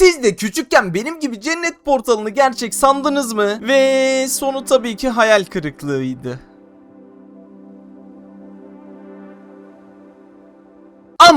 Siz de küçükken benim gibi cennet portalını gerçek sandınız mı? Ve sonu tabii ki hayal kırıklığıydı.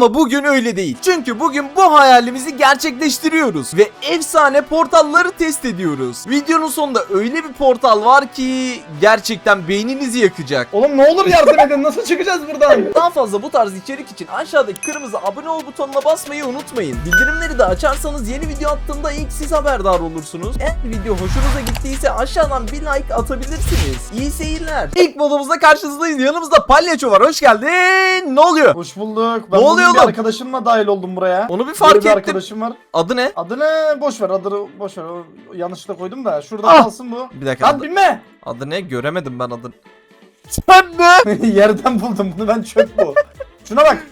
Ama bugün öyle değil. Çünkü bugün bu hayalimizi gerçekleştiriyoruz ve efsane portalları test ediyoruz. Videonun sonunda öyle bir portal var ki gerçekten beyninizi yakacak. Oğlum ne olur yardım edin nasıl çıkacağız buradan? Daha fazla bu tarz içerik için aşağıdaki kırmızı abone ol butonuna basmayı unutmayın. Bildirimleri de açarsanız yeni video attığımda ilk siz haberdar olursunuz. Eğer video hoşunuza gittiyse aşağıdan bir like atabilirsiniz. İyi seyirler. İlk modumuzda karşınızdayız. Yanımızda palyaço var. Hoş geldin. Ne oluyor? Hoş bulduk. Ne Ben oluyor bugün bir oğlum? arkadaşım dahil oldum buraya. Onu bir Böyle fark bir ettim. arkadaşım var. Adı ne? Adını boş ver adını boş ver. O yanlışlıkla koydum da şurada Ah! kalsın bu. Bir dakika. Lan Adı, binme. adı ne? Göremedim ben adını. Sen ne? Yerden buldum bunu ben çöp bu. Şuna bak.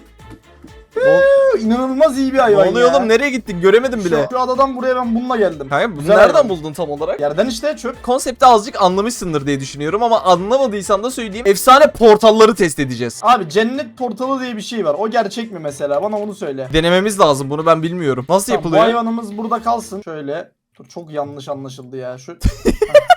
Oo, inanılmaz iyi bir hayvan ne oluyor ya. oğlum? Nereye gittin? Göremedim bile. Şu, şu adadan buraya ben bununla geldim. Kanka bunu Güzel nereden hayvan. buldun tam olarak? Yerden işte çöp. Konsepti azıcık anlamışsındır diye düşünüyorum ama anlamadıysan da söyleyeyim. Efsane portalları test edeceğiz. Abi cennet portalı diye bir şey var. O gerçek mi mesela? Bana onu söyle. Denememiz lazım bunu ben bilmiyorum. Nasıl Tamam, bu yapılıyor? hayvanımız burada kalsın. Şöyle. Dur çok yanlış anlaşıldı ya. Şu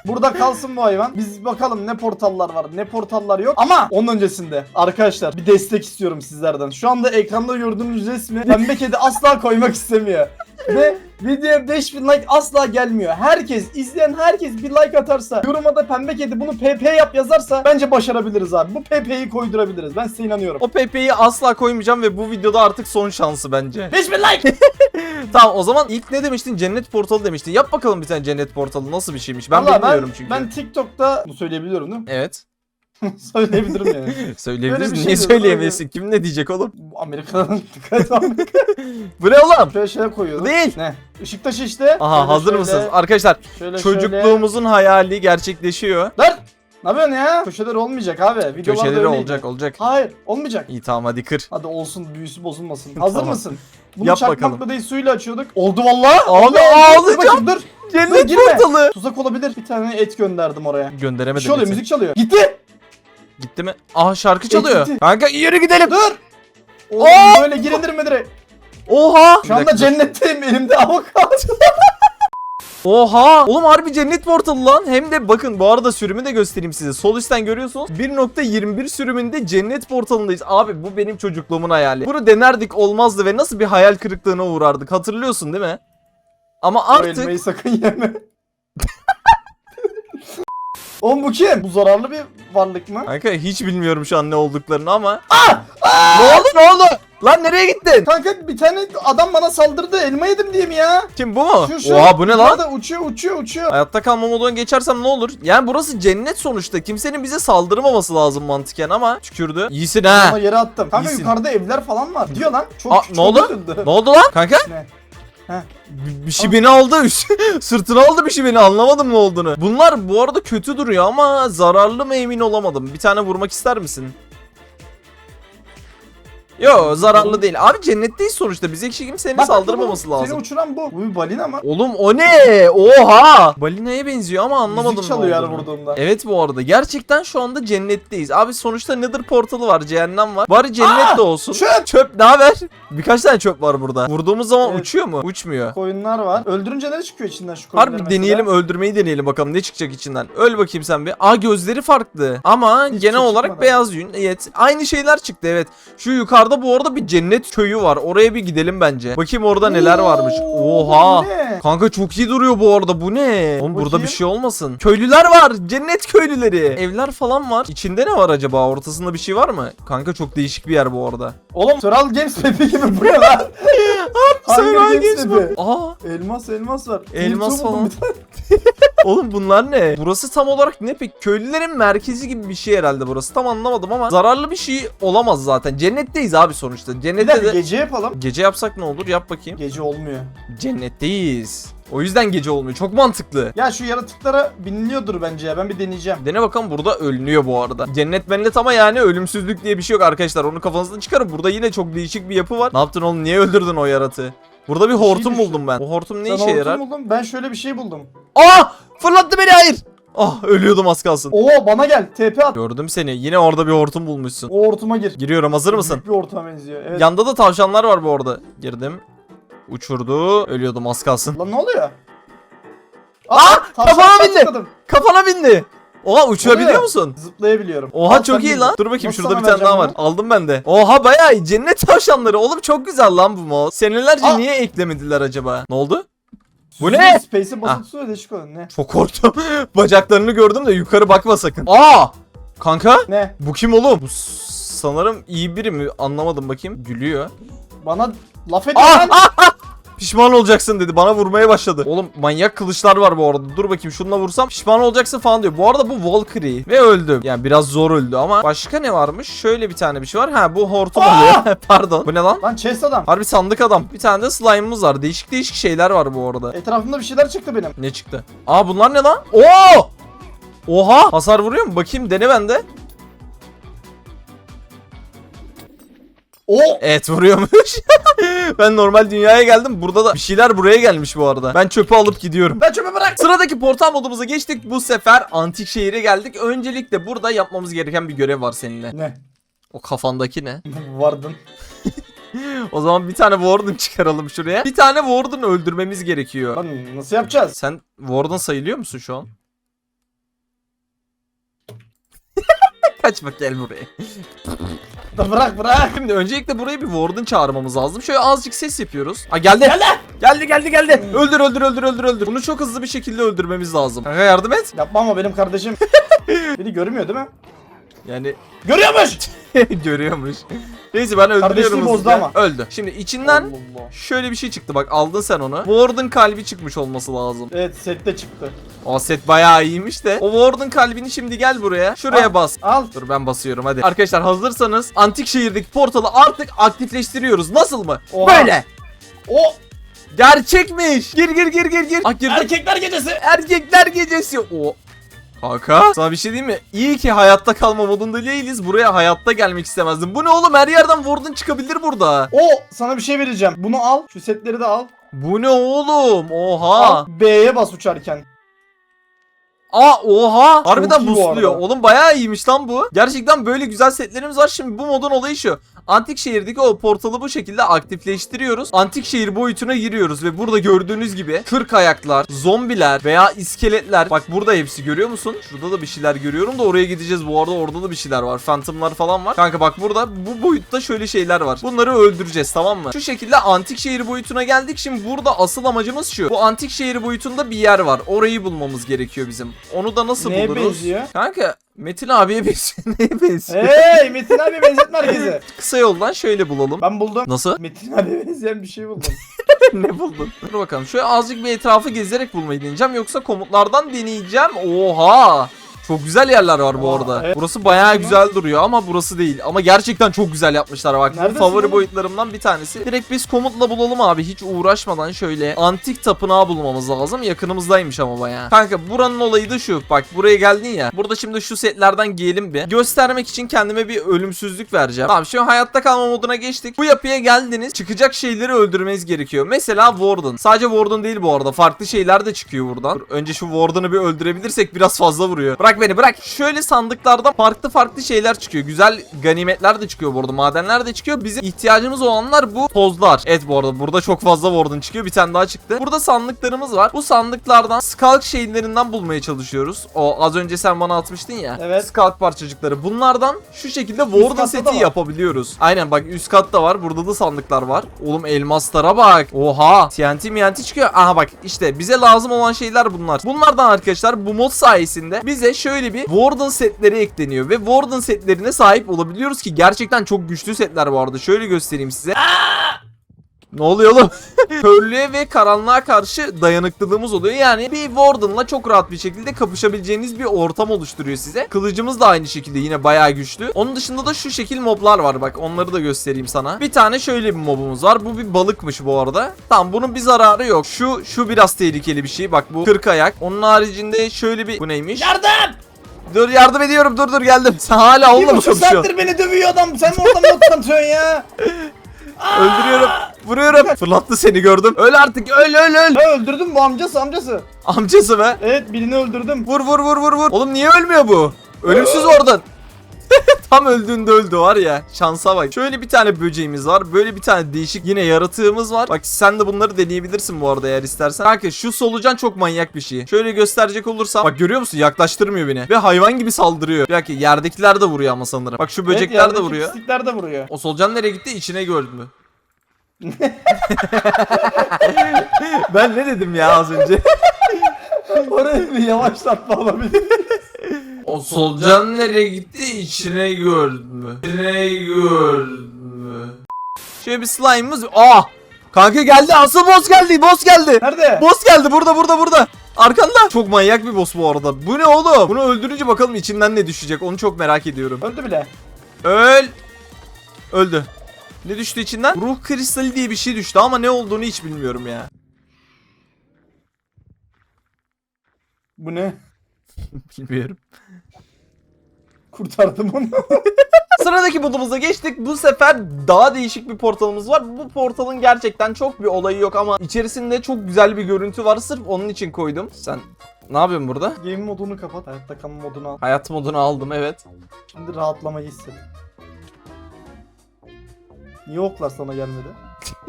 Burada kalsın bu hayvan. Biz bakalım ne portallar var, ne portallar yok. Ama onun öncesinde arkadaşlar bir destek istiyorum sizlerden. Şu anda ekranda gördüğünüz resmi pembe kedi asla koymak istemiyor. Ve videoya 5000 like asla gelmiyor. Herkes, izleyen herkes bir like atarsa, yoruma da pembe kedi bunu PP yap yazarsa bence başarabiliriz abi. Bu PP'yi koydurabiliriz. Ben size inanıyorum. O PP'yi asla koymayacağım ve bu videoda artık son şansı bence. 5000 like! tamam o zaman ilk ne demiştin? Cennet portalı demiştin. Yap bakalım bir tane cennet portalı nasıl bir şeymiş. Ben Vallahi bilmiyorum çünkü. Ben TikTok'ta bunu söyleyebiliyorum değil mi? Evet. Söyleyebilirim yani. Söyleyebiliriz. Niye şeydi, söyleyemeyesin? Kim ne diyecek oğlum? Amerika'dan dikkat Amerika. Bu ne oğlum? Şöyle şeye koyuyordum. Değil. Ne? Işıktaş işte. Aha Şöyle hazır şöyle, mısınız? Arkadaşlar Şöyle şöyle. çocukluğumuzun hayali gerçekleşiyor. Dur! Ne yapıyorsun ya? Köşeler olmayacak abi. Videolarda Köşeleri olacak olacak. Hayır olmayacak. İyi tamam hadi kır. Hadi olsun büyüsü bozulmasın. Hazır Tamam. mısın? Bunu Yap çakmakla bakalım. değil suyla açıyorduk. Oldu vallahi. Abi ağlayacağım. Dur Dur. Dur, Cennet girme. portalı. Tuzak olabilir. Bir tane et gönderdim oraya. Bir Gönderemedim. şey oluyor müzik çalıyor. Gitti. Gitti mi? Aha şarkı çalıyor. gitti. Kanka yürü gidelim. Dur. Oğlum Aa! böyle girilir mi direkt? Oha. Şu anda cennetteyim elimde avokado. Oha! Oğlum harbi cennet portalı lan. Hem de bakın bu arada sürümü de göstereyim size. Sol üstten görüyorsunuz. 1.21 sürümünde cennet portalındayız. Abi bu benim çocukluğumun hayali. Bunu denerdik olmazdı ve nasıl bir hayal kırıklığına uğrardık. Hatırlıyorsun değil mi? Ama Bu artık elmayı sakın yeme. Oğlum bu kim? Bu zararlı bir varlık mı? Kanka hiç bilmiyorum şu an ne olduklarını ama. Ne oldu ne oldu? Lan nereye gittin? Kanka bir tane adam bana saldırdı. Elma yedim diye mi ya? Kim bu mu? Şu şu. Oha bu ne lan? Uçuyor uçuyor uçuyor. Hayatta kalma moduna geçersem ne olur? Yani burası cennet sonuçta. Kimsenin bize saldırmaması lazım mantıken ama tükürdü. İyisin ha. Ona yere attım. Kanka İyisin. yukarıda evler falan var. Diyor lan. Çok, Aa, çok ne oldu? üzüldü. Ne oldu lan? Kanka Ne? Bir, bir şey beni aldı. Sırtına aldı bir şey beni anlamadım ne olduğunu. Bunlar bu arada kötü duruyor ama zararlı mı emin olamadım. Bir tane vurmak ister misin? Yo zararlı değil. Abi cennetteyiz sonuçta. Bize kişi kimsenin Bak, saldırmaması bu, lazım. Seni uçuran bu. Bu bir balina mı? Oğlum o ne? Oha! Balinaya benziyor ama anlamadım. Müzik çalıyor yani vurduğumda. Evet bu arada gerçekten şu anda cennetteyiz. Abi sonuçta Nether portalı var, cehennem var. Bari cennet Aa, de olsun. çöp! Çöp ne haber? Birkaç tane çöp var burada. Vurduğumuz zaman Evet. uçuyor mu? Uçmuyor. Koyunlar var. Öldürünce ne çıkıyor içinden şu koyunları Harbi mesela? deneyelim öldürmeyi deneyelim bakalım ne çıkacak içinden. Öl bakayım sen bir. Aa gözleri farklı. Ama Hiç genel olarak çıkmadı. beyaz yün. Evet. Aynı şeyler çıktı evet. Şu yukarıda bu arada bir cennet köyü var. Oraya bir gidelim bence. Bakayım orada neler varmış. Oha. Kanka çok iyi duruyor bu arada bu ne? Oğlum burada bir şey olmasın. Köylüler var. Cennet köylüleri. Evler falan var. İçinde ne var acaba? Ortasında bir şey var mı? Kanka çok değişik bir yer bu arada. Oğlum Surreal Games Map'i gibi bu ne lan? Hunger Games. Map'i. Aa Elmas elmas var. Elmas falan. oğlum bunlar ne? Burası tam olarak ne peki? Köylülerin merkezi gibi bir şey herhalde burası. Tam anlamadım ama zararlı bir şey olamaz zaten. Cennetteyiz abi sonuçta. Bir Cennette dakika de gece yapalım. gece yapsak ne olur? Yap bakayım. Gece olmuyor. Cennetteyiz. O yüzden gece olmuyor. Çok mantıklı. Ya şu yaratıklara biniliyordur bence ya. Ben bir deneyeceğim. Dene bakalım burada ölünüyor bu arada. Cennet mennet ama yani ölümsüzlük diye bir şey yok arkadaşlar. Onu kafanızdan çıkarın. Burada yine çok değişik bir yapı var. Ne yaptın oğlum? Niye öldürdün o yaratığı? Burada bir şey hortum düşün. buldum ben. O hortum ne Sen işe hortum yarar? buldun. Ben şöyle bir şey buldum. Aa! Fırlattı beni hayır. Ah ölüyordum az kalsın. Oo bana gel. TP at. Gördüm seni. Yine orada bir hortum bulmuşsun. O hortuma gir. Giriyorum hazır mısın? Büyük bir hortuma benziyor. Evet. Yanda da tavşanlar var bu arada. Girdim. Uçurdu. Ölüyordum az kalsın. Lan ne oluyor? Aa, kafama ben bindi. tıkladım. Kafana bindi. Oha uçurabiliyor Oluyor. musun? Zıplayabiliyorum. Oha Al, çok iyi lan. Dur bakayım Nasıl şurada bir tane daha var. vereceğim Aldım ben de. Oha bayağı iyi. Cennet tavşanları. Oğlum çok güzel lan bu mod. Senelerce Aa. niye eklemediler acaba? Ne oldu? Bu ne? Space'e Ah. basıp tutuyor değişik. Ne? Çok korktum. Bacaklarını gördüm de yukarı bakma sakın. Aa! Kanka Ne? bu kim oğlum? Bu sanırım iyi biri mi? Anlamadım bakayım. Gülüyor. Bana laf ediyor Ah, lan. ah, ah! Pişman olacaksın dedi. Bana vurmaya başladı. Oğlum manyak kılıçlar var bu arada. Dur bakayım şununla vursam pişman olacaksın falan diyor. Bu arada bu Valkyrie. Ve öldüm. Yani biraz zor öldü ama başka ne varmış? Şöyle bir tane bir şey var. Ha bu hortum oluyor. Pardon. Bu ne lan? Lan chest adam. Harbi sandık adam. Bir tane de slime'ımız var. Değişik değişik şeyler var bu arada. Etrafımda bir şeyler çıktı benim. Ne çıktı? Aa bunlar ne lan? Oo! Oha! Hasar vuruyor mu? Bakayım dene bende. O Evet vuruyormuş. ben normal dünyaya geldim. Burada da bir şeyler buraya gelmiş bu arada. Ben çöpü alıp gidiyorum. ben çöpe bırak. Sıradaki portal modumuza geçtik. Bu sefer antik şehire geldik. Öncelikle burada yapmamız gereken bir görev var seninle. Ne? O kafandaki ne? Vardın. O zaman bir tane Warden çıkaralım şuraya. Bir tane Warden öldürmemiz gerekiyor. Lan nasıl yapacağız? Sen Warden sayılıyor musun şu an? Kaçma gel buraya. Da bırak bırak. Şimdi öncelikle buraya bir Warden çağırmamız lazım. Şöyle azıcık ses yapıyoruz. Aa geldi. Gel lan. Geldi geldi geldi. Öldür öldür öldür öldür öldür. Bunu çok hızlı bir şekilde öldürmemiz lazım. Kanka yardım et. Yapma ama benim kardeşim. Beni görmüyor değil mi? Yani Görüyormuş. görüyormuş. Neyse ben öldürüyorum Kardeşliği bozdu ama. Öldü. Şimdi içinden Allah şöyle bir şey çıktı bak aldın sen onu. Warden kalbi çıkmış olması lazım. Evet sette çıktı. O set bayağı iyiymiş de. O Warden kalbini şimdi gel buraya. Şuraya Al. bas. Al. Dur ben basıyorum hadi. Arkadaşlar hazırsanız antik şehirdeki portalı artık aktifleştiriyoruz. Nasıl mı? Oha. Böyle. O Gerçekmiş. Gir gir gir gir gir. Ah girdim. erkekler gecesi. Erkekler gecesi. O. Kanka sana bir şey diyeyim mi? İyi ki hayatta kalma modunda değiliz. Buraya hayatta gelmek istemezdim. Bu ne oğlum? Her yerden Warden çıkabilir burada. O sana bir şey vereceğim. Bunu al. Şu setleri de al. Bu ne oğlum? Oha. Al. B'ye bas uçarken. Aa oha. Harbiden bu arada. Oğlum bayağı iyiymiş lan bu. Gerçekten böyle güzel setlerimiz var. Şimdi bu modun olayı şu. Antik şehirdeki o portalı bu şekilde aktifleştiriyoruz. Antik şehir boyutuna giriyoruz ve burada gördüğünüz gibi 40 ayaklar, zombiler veya iskeletler. Bak burada hepsi görüyor musun? Şurada da bir şeyler görüyorum da oraya gideceğiz. Bu arada orada da bir şeyler var. Phantomlar falan var. Kanka bak burada bu boyutta şöyle şeyler var. Bunları öldüreceğiz tamam mı? Şu şekilde antik şehir boyutuna geldik. Şimdi burada asıl amacımız şu. Bu antik şehir boyutunda bir yer var. Orayı bulmamız gerekiyor bizim. Onu da nasıl Neye buluruz? benziyor? Kanka Metin abiye benziyor. Neye benziyor? Hey Metin abi benzetme herkese. Kısa yoldan şöyle bulalım. Ben buldum. Nasıl? Metin abi benzeyen bir şey buldum. ne buldun? Dur bakalım. Şöyle azıcık bir etrafı gezerek bulmayı deneyeceğim. Yoksa komutlardan deneyeceğim. Oha! Çok güzel yerler var bu Aa, arada. evet. Burası bayağı güzel duruyor ama burası değil. Ama gerçekten çok güzel yapmışlar bak. Neredesin favori oğlum? boyutlarımdan bir tanesi. Direkt biz komutla bulalım abi. Hiç uğraşmadan şöyle antik tapınağı bulmamız lazım. Yakınımızdaymış ama bayağı. Kanka buranın olayı da şu. Bak buraya geldin ya. Burada şimdi şu setlerden giyelim bir. Göstermek için kendime bir ölümsüzlük vereceğim. Tamam şu hayatta kalma moduna geçtik. Bu yapıya geldiniz. Çıkacak şeyleri öldürmeniz gerekiyor. Mesela Warden. Sadece Warden değil bu arada. Farklı şeyler de çıkıyor buradan. Dur, önce şu Warden'ı bir öldürebilirsek biraz fazla vuruyor. Bırak beni bırak. Şöyle sandıklardan farklı farklı şeyler çıkıyor. Güzel ganimetler de çıkıyor bu arada. Madenler de çıkıyor. Bizim ihtiyacımız olanlar bu tozlar. Evet bu arada burada çok fazla Warden çıkıyor. Bir tane daha çıktı. Burada sandıklarımız var. Bu sandıklardan Skulk şeylerinden bulmaya çalışıyoruz. O az önce sen bana atmıştın ya. Evet. Skulk parçacıkları. Bunlardan şu şekilde Warden seti yapabiliyoruz. Aynen bak üst katta var. Burada da sandıklar var. Oğlum elmaslara bak. Oha. TNT MNT çıkıyor. Aha bak işte bize lazım olan şeyler bunlar. Bunlardan arkadaşlar bu mod sayesinde bize şöyle bir Warden setleri ekleniyor. Ve Warden setlerine sahip olabiliyoruz ki gerçekten çok güçlü setler bu arada. Şöyle göstereyim size. Ne oluyor oğlum? Körlüğe ve karanlığa karşı dayanıklılığımız oluyor. Yani bir Warden'la çok rahat bir şekilde kapışabileceğiniz bir ortam oluşturuyor size. Kılıcımız da aynı şekilde yine bayağı güçlü. Onun dışında da şu şekil moblar var bak onları da göstereyim sana. Bir tane şöyle bir mobumuz var. Bu bir balıkmış bu arada. Tamam bunun bir zararı yok. Şu şu biraz tehlikeli bir şey. Bak bu 40 ayak. Onun haricinde şöyle bir bu neymiş? Yardım! Dur yardım ediyorum. Dur dur geldim. Sen hala Bir onunla mı buçuk çalışıyorsun? saattir beni dövüyor adam. Sen orada mı tanıtıyorsun ya? Öldürüyorum. Vuruyorum. Fırlattı seni gördüm. Öl artık. Öl öl öl. Ha öldürdüm bu amcası amcası. Amcası be. Evet birini öldürdüm. Vur vur vur vur vur. Oğlum niye ölmüyor bu? Ölümsüz oradan. Tam öldüğünde öldü var ya. Şansa bak. Şöyle bir tane böceğimiz var. Böyle bir tane değişik yine yaratığımız var. Bak sen de bunları deneyebilirsin bu arada eğer istersen. Kanka şu solucan çok manyak bir şey. Şöyle gösterecek olursam. Bak görüyor musun? Yaklaştırmıyor beni. Ve hayvan gibi saldırıyor. Bir dakika yerdekiler de vuruyor ama sanırım. Bak şu böcekler Evet, de vuruyor. Pislikler de vuruyor. O solucan nereye gitti? İçine gördün mü? ben ne dedim ya az önce? Orayı bir yavaşlatma olabilir. O solucan nereye gitti? İçine gördün mü? İçine gördün mü? Şöyle bir slime'ımız... Aa! Kanka geldi. Asıl boss geldi. Boss geldi. Nerede? Boss geldi. Burada burada burada. Arkanda. Çok manyak bir boss bu arada. Bu ne oğlum? Bunu öldürünce bakalım içinden ne düşecek. Onu çok merak ediyorum. Öldü bile. Öl. Öldü. Ne düştü içinden? Ruh kristali diye bir şey düştü ama ne olduğunu hiç bilmiyorum ya. Bu ne? Bilmiyorum. Kurtardım onu. Sıradaki modumuza geçtik. Bu sefer daha değişik bir portalımız var. Bu portalın gerçekten çok bir olayı yok ama içerisinde çok güzel bir görüntü var. Sırf onun için koydum. Sen ne yapıyorsun burada? Game modunu kapat. Hayatta kalma modunu al. Hayat modunu aldım evet. Şimdi rahatlamayı hisset. Niye oklar sana gelmedi?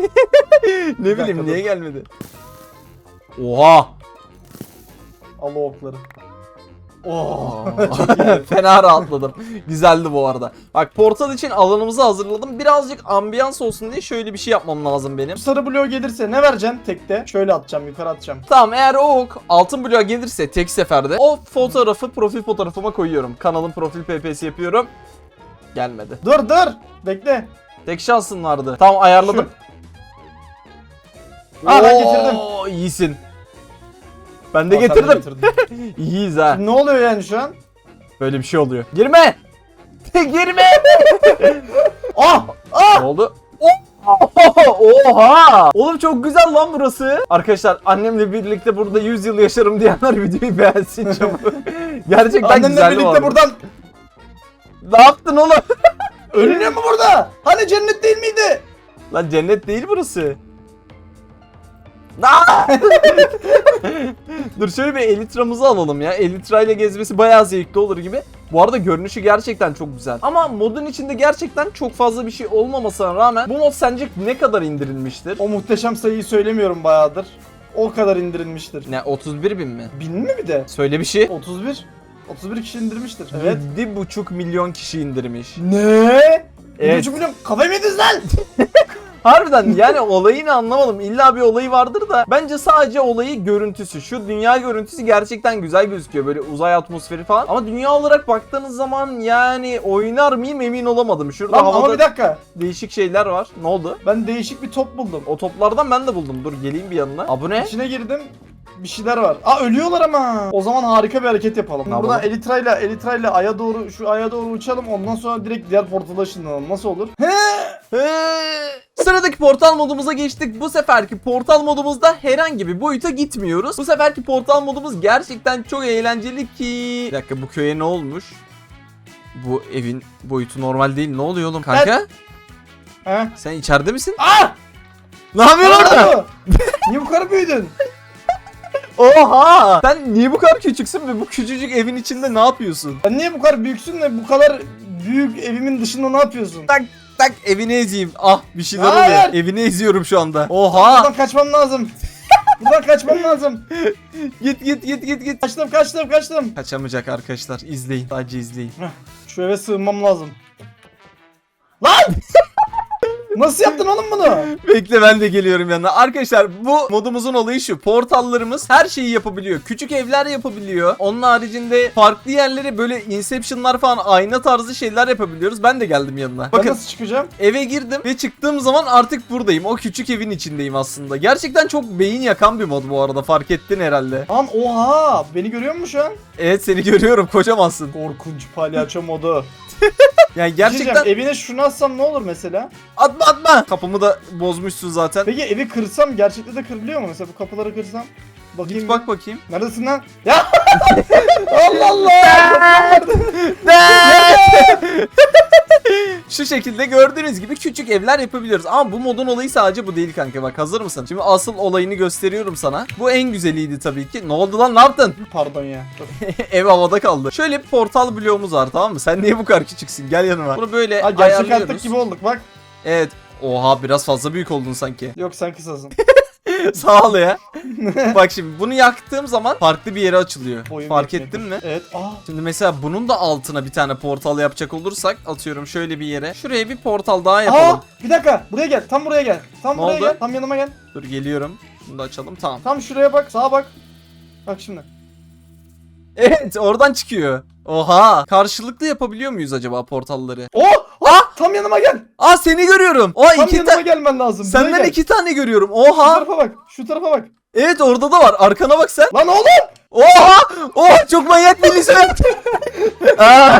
ne dakika, bileyim dur. niye gelmedi? Oha! Al o okları. Oh. Fena rahatladım. Güzeldi bu arada. Bak portal için alanımızı hazırladım. Birazcık ambiyans olsun diye şöyle bir şey yapmam lazım benim. Sarı bloğu gelirse ne vereceksin tekte? Şöyle atacağım yukarı atacağım. Tamam eğer o ok altın bloğa gelirse tek seferde o fotoğrafı profil fotoğrafıma koyuyorum. Kanalın profil pp'si yapıyorum. Gelmedi. Dur dur. Bekle. Tek şansın vardı. Tamam ayarladım. Aa ben getirdim. Oo, iyisin. Ben de getirdim. İyiyiz ha. ne oluyor yani şu an? Böyle bir şey oluyor. Girme. Girme. Ah! Ah! ne oldu? Oha! Oğlum çok güzel lan burası. Arkadaşlar annemle birlikte burada 100 yıl yaşarım diyenler videoyu beğensin çabuk. Gerçekten Annenle güzel birlikte buradan Ne yaptın oğlum? ölünüyor mu burada? Hani cennet değil miydi? Lan cennet değil burası. Aa! Dur şöyle bir elitramızı alalım ya. Elitra ile gezmesi bayağı zevkli olur gibi. Bu arada görünüşü gerçekten çok güzel. Ama modun içinde gerçekten çok fazla bir şey olmamasına rağmen bu mod sence ne kadar indirilmiştir? O muhteşem sayıyı söylemiyorum bayağıdır. O kadar indirilmiştir. Ne 31 bin mi? Bin mi bir de? Söyle bir şey. 31. 31 kişi indirmiştir. Evet. 7,5 milyon kişi indirmiş. Ne? Evet. Evet. milyon kafayı mı yediniz lan? Harbiden yani olayını anlamadım. İlla bir olayı vardır da bence sadece olayı görüntüsü. Şu dünya görüntüsü gerçekten güzel gözüküyor. Böyle uzay atmosferi falan. Ama dünya olarak baktığınız zaman yani oynar mıyım emin olamadım. Şurada Lan havada ama bir dakika. değişik şeyler var. Ne oldu? Ben değişik bir top buldum. O toplardan ben de buldum. Dur geleyim bir yanına. Abone. İçine girdim. Bir şeyler var. Aa ölüyorlar ama. O zaman harika bir hareket yapalım. Ne Buradan yapalım? Elytra'yla Elytra'yla aya doğru şu aya doğru uçalım. Ondan sonra direkt diğer portala ışınlanalım. Nasıl olur? He! Ee, Sıradaki portal modumuza geçtik. Bu seferki portal modumuzda herhangi bir boyuta gitmiyoruz. Bu seferki portal modumuz gerçekten çok eğlenceli ki... Bir dakika bu köye ne olmuş? Bu evin boyutu normal değil. Ne oluyor oğlum kanka? He? Sen içeride misin? Aa! Ne yapıyorsun orada? Niye bu kadar büyüdün? Oha! Sen niye bu kadar küçüksün ve bu küçücük evin içinde ne yapıyorsun? Sen niye bu kadar büyüksün de bu kadar büyük evimin dışında ne yapıyorsun? Tak tak evini ezeyim. Ah bir şeyler Hayır. oluyor. Evini eziyorum şu anda. Oha! Buradan kaçmam lazım. Buradan kaçmam lazım. git git git git git. Kaçtım kaçtım kaçtım. Kaçamayacak arkadaşlar. İzleyin. Sadece izleyin. Şu eve sığınmam lazım. Lan! Nasıl yaptın oğlum bunu? Bekle ben de geliyorum yanına. Arkadaşlar bu modumuzun olayı şu. Portallarımız her şeyi yapabiliyor. Küçük evler yapabiliyor. Onun haricinde farklı yerlere böyle inceptionlar falan ayna tarzı şeyler yapabiliyoruz. Ben de geldim yanına. Ben Bakın nasıl çıkacağım? eve girdim ve çıktığım zaman artık buradayım. O küçük evin içindeyim aslında. Gerçekten çok beyin yakan bir mod bu arada. Fark ettin herhalde. Lan oha! Beni görüyor musun şu an? Evet seni görüyorum. Kocamansın. Korkunç palyaço modu. Yani Gerçekten... gerçekten evine şunu atsam ne olur mesela? atma atma. Kapımı da bozmuşsun zaten. Peki evi kırsam gerçekte de kırılıyor mu? Mesela bu kapıları kırsam. Bakayım. Git bak bakayım. Neredesin lan? Ya! Allah Allah! Şu şekilde gördüğünüz gibi küçük evler yapabiliyoruz. Ama bu modun olayı sadece bu değil kanka bak hazır mısın? Şimdi asıl olayını gösteriyorum sana. Bu en güzeliydi tabii ki. Ne oldu lan ne yaptın? Pardon ya. Ev havada kaldı. Şöyle bir portal bloğumuz var tamam mı? Sen niye bu kadar küçüksün? Gel yanıma. Bunu böyle Ha, gerçek ayarlıyoruz. gibi olduk bak. Evet. Oha biraz fazla büyük oldun sanki. Yok sen kısasın. Sağ ol ya. Bak şimdi bunu yaktığım zaman farklı bir yere açılıyor. Boyum Fark yetmedi. ettin mi? Evet. Aa. Şimdi mesela bunun da altına bir tane portal yapacak olursak atıyorum şöyle bir yere. Şuraya bir portal daha yapalım. Aa, bir dakika. Buraya gel. Tam buraya gel. Tam Ne buraya oldu? gel. Tam yanıma gel. Dur geliyorum. Şunu da açalım tamam. Tam şuraya bak. Sağa bak. Bak şimdi. Evet oradan çıkıyor. Oha. Karşılıklı yapabiliyor muyuz acaba portalları? Oh! Ah! Tam yanıma gel. Aa seni görüyorum. O Tam iki yanıma tane. gelmen lazım. Buraya Senden gel. iki tane görüyorum. Şu Oha. tarafa bak. Şu tarafa bak. Evet orada da var. Arkana bak sen. Lan oğlum! Oha! Oha çok manyak bir lise. Aa!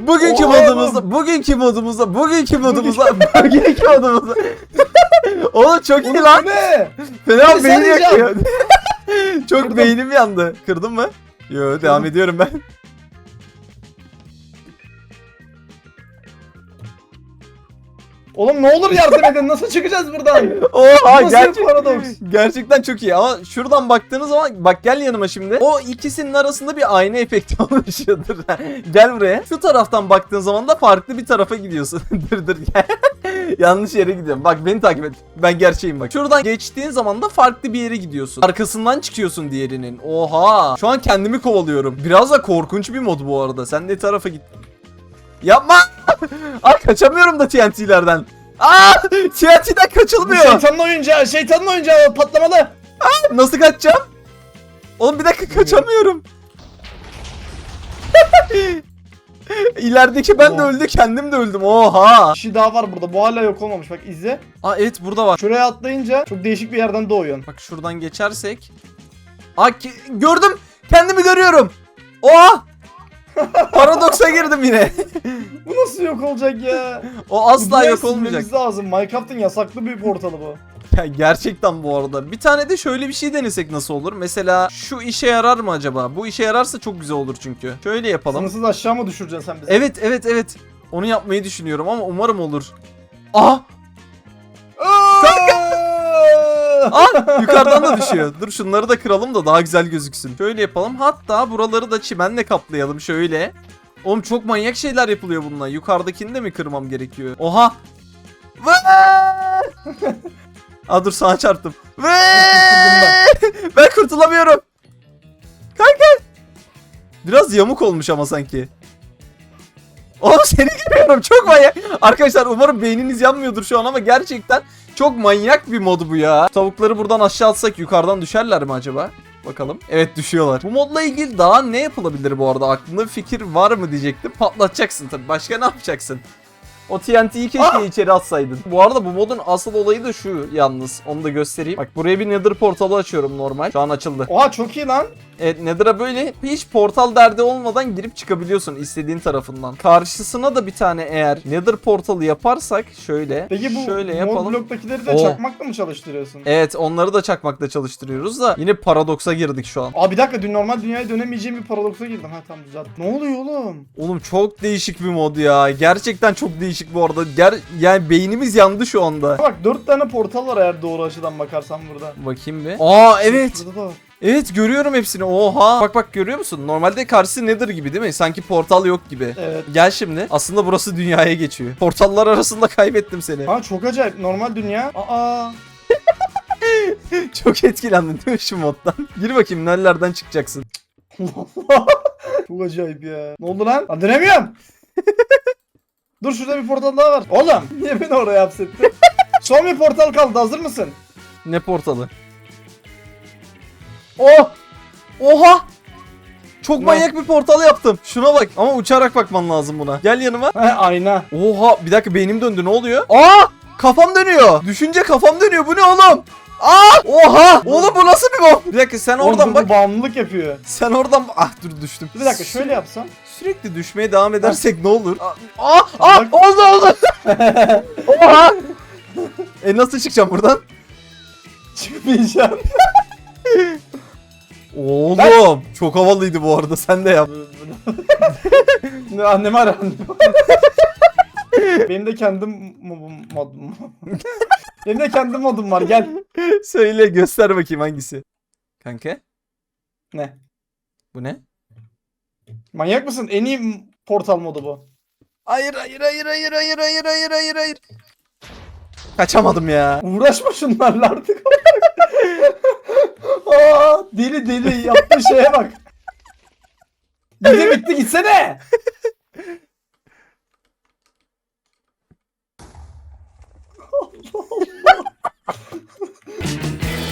bugünkü Oha modumuzda, bugünkü modumuzda, bugünkü modumuzda, bugünkü modumuzda. Oğlum çok iyi Oğlum lan. bu ne? Fena beynim yakıyor. çok beynim yandı. Kırdın mı? Yo devam ediyorum ben. Oğlum ne olur yardım edin. Nasıl çıkacağız buradan? Oha Nasıl gerçek, paradoks? gerçekten çok iyi ama şuradan baktığınız zaman bak gel yanıma şimdi. O ikisinin arasında bir ayna efekti oluşuyordur. gel buraya. Şu taraftan baktığın zaman da farklı bir tarafa gidiyorsun. dur dur gel. Yanlış yere gidiyorum. Bak beni takip et. Ben gerçeğim bak. Şuradan geçtiğin zaman da farklı bir yere gidiyorsun. Arkasından çıkıyorsun diğerinin. Oha. Şu an kendimi kovalıyorum. Biraz da korkunç bir mod bu arada. Sen ne tarafa git? Yapma. Aa kaçamıyorum da TNT'lerden. Aa TNT'den kaçılmıyor. şeytanın oyuncağı. Şeytanın oyuncağı patlamalı. Nasıl kaçacağım? Oğlum bir dakika kaçamıyorum. İlerideki ben de Oha. öldü kendim de öldüm. Oha. Bir şey daha var burada. Bu hala yok olmamış. Bak izle. Aa evet burada var. Şuraya atlayınca çok değişik bir yerden doğuyorsun. Bak şuradan geçersek. Aa ki- gördüm. Kendimi görüyorum. Oha. Paradoksa girdim yine. Bu nasıl yok olacak ya? O asla yok olmayacak. silmemiz lazım. Minecraft'ın yasaklı bir portalı bu. Ya gerçekten bu arada. Bir tane de şöyle bir şey denesek nasıl olur? Mesela şu işe yarar mı acaba? Bu işe yararsa çok güzel olur çünkü. Şöyle yapalım. Sınırsız aşağı mı düşüreceksin sen bizi? Evet evet evet. Onu yapmayı düşünüyorum ama umarım olur. Aha! Ah! Yukarıdan da düşüyor. Dur şunları da kıralım da daha güzel gözüksün. Şöyle yapalım. Hatta buraları da çimenle kaplayalım şöyle. Oğlum çok manyak şeyler yapılıyor bununla. Yukarıdakini de mi kırmam gerekiyor? Oha! Aa dur sağa çarptım. Ben kurtulamıyorum. Kanka. Biraz yamuk olmuş ama sanki. Oğlum seni görüyorum çok manyak. Arkadaşlar umarım beyniniz yanmıyordur şu an ama gerçekten çok manyak bir mod bu ya. Tavukları buradan aşağı atsak yukarıdan düşerler mi acaba? Bakalım. Evet düşüyorlar. Bu modla ilgili daha ne yapılabilir bu arada? Aklında fikir var mı diyecektim. Patlatacaksın tabii. Başka ne yapacaksın? O TNT'yi keşke Ah! içeri atsaydın. Bu arada bu modun asıl olayı da şu yalnız. Onu da göstereyim. Bak buraya bir nether portalı açıyorum normal. Şu an açıldı. Oha çok iyi lan. Evet Nether'a böyle hiç portal derdi olmadan girip çıkabiliyorsun istediğin tarafından. Karşısına da bir tane eğer Nether portalı yaparsak şöyle Peki bu şöyle mod yapalım. bloktakileri de Oo. çakmakla mı çalıştırıyorsun? Evet onları da çakmakla çalıştırıyoruz da yine paradoksa girdik şu an. Aa bir dakika dün normal dünyaya dönemeyeceğim bir paradoksa girdim. Ha tamam düzelttim. Ne oluyor oğlum? Oğlum çok değişik bir mod ya. Gerçekten çok değişik bu arada. Ger yani beynimiz yandı şu anda. Bak dört tane portal var eğer doğru açıdan bakarsan burada. Bakayım bir. Aa evet. Burada da var. Evet görüyorum hepsini. Oha. Bak bak görüyor musun? Normalde karşısı Nether gibi değil mi? Sanki portal yok gibi. Evet. Gel şimdi. Aslında burası dünyaya geçiyor. Portallar arasında kaybettim seni. Ha çok acayip. Normal dünya. Aa. Çok etkilendin değil mi şu moddan? Gir bakayım nerelerden çıkacaksın. çok acayip ya. Ne oldu lan? Dönemiyorum. Dur şurada bir portal daha var. Oğlum niye beni oraya hapsettin? Son bir portal kaldı. Hazır mısın? Ne portalı? Oh! Oha! Çok Ne? manyak bir portal yaptım. Şuna bak. Ama uçarak bakman lazım buna. Gel yanıma. He ayna. Oha! Bir dakika beynim döndü. Ne oluyor? Aa! Kafam dönüyor. Düşünce kafam dönüyor. Bu ne oğlum? Aa! Oha! Oğlum bu nasıl bir bu? Bir dakika sen oradan Oğlum, bak. Bu bağımlılık yapıyor. Sen oradan Ah dur düştüm. Bir dakika şöyle yapsam. Sürekli düşmeye devam edersek ne olur? Aa! Aa! aa, Bak. oldu oldu. Oha! e nasıl çıkacağım buradan? Çıkmayacağım. Oğlum çok havalıydı bu arada sen de yap. Ne annemi ara annemi. Benim de kendim mo-. Benim de kendi modum var gel. Söyle göster bakayım hangisi. Kanka Ne? bu ne? Manyak mısın? En iyi portal modu bu. Hayır hayır hayır hayır hayır hayır hayır hayır hayır. Kaçamadım ya. Uğraşma şunlarla artık. Aa, deli deli yaptığı şeye bak. Bitti bitti gitsene. oh Allah.